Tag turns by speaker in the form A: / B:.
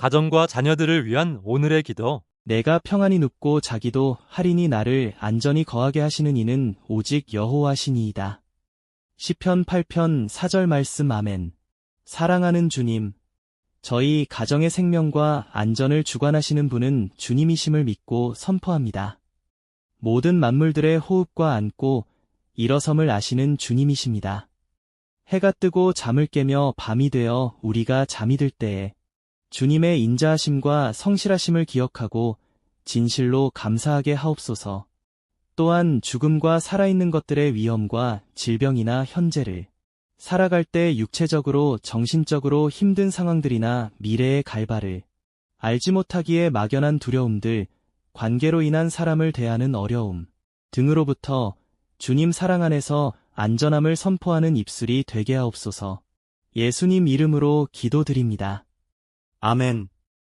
A: 가정과 자녀들을 위한 오늘의 기도.
B: 내가 평안히 눕고 자기도 할인이 나를 안전히 거하게 하시는 이는 오직 여호와시니이다. 시편 8편 4절 말씀 아멘. 사랑하는 주님, 저희 가정의 생명과 안전을 주관하시는 분은 주님이심을 믿고 선포합니다. 모든 만물들의 호흡과 안고 일어섬을 아시는 주님이십니다. 해가 뜨고 잠을 깨며 밤이 되어 우리가 잠이 들 때에 주님의 인자하심과 성실하심을 기억하고 진실로 감사하게 하옵소서. 또한 죽음과 살아있는 것들의 위험과 질병이나 현재를 살아갈 때 육체적으로 정신적으로 힘든 상황들이나 미래의 갈바를 알지 못하기에 막연한 두려움들, 관계로 인한 사람을 대하는 어려움 등으로부터 주님 사랑 안에서 안전함을 선포하는 입술이 되게 하옵소서. 예수님 이름으로 기도드립니다.
C: 아멘.